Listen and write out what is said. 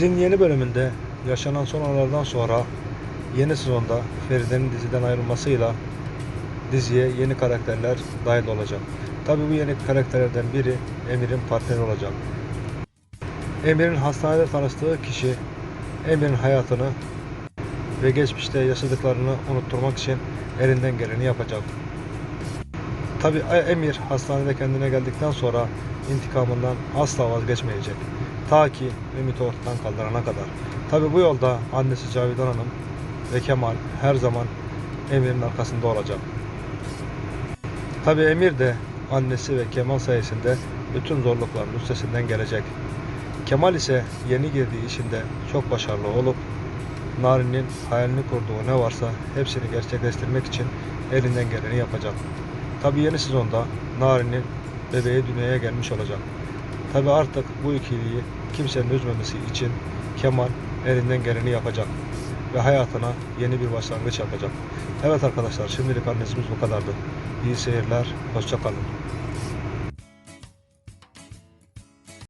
Dizinin yeni bölümünde yaşanan son olaylardan sonra yeni sezonda Feride'nin diziden ayrılmasıyla diziye yeni karakterler dahil olacak. Tabi bu yeni karakterlerden biri Emir'in partneri olacak. Emir'in hastanede tanıştığı kişi Emir'in hayatını ve geçmişte yaşadıklarını unutturmak için elinden geleni yapacak. Tabi Emir hastanede kendine geldikten sonra intikamından asla vazgeçmeyecek. Ta ki Ümit'i ortadan kaldırana kadar. Tabi bu yolda annesi Cavidan Hanım ve Kemal her zaman Emir'in arkasında olacak. Tabi Emir de annesi ve Kemal sayesinde bütün zorlukların üstesinden gelecek. Kemal ise yeni girdiği işinde çok başarılı olup Narin'in hayalini kurduğu ne varsa hepsini gerçekleştirmek için elinden geleni yapacak. Tabi yeni sezonda Narin'in bebeği dünyaya gelmiş olacak. Tabi artık bu ikiliyi kimsenin üzmemesi için Kemal elinden geleni yapacak ve hayatına yeni bir başlangıç yapacak. Evet arkadaşlar şimdilik annesimiz bu kadardı. İyi seyirler, hoşça kalın.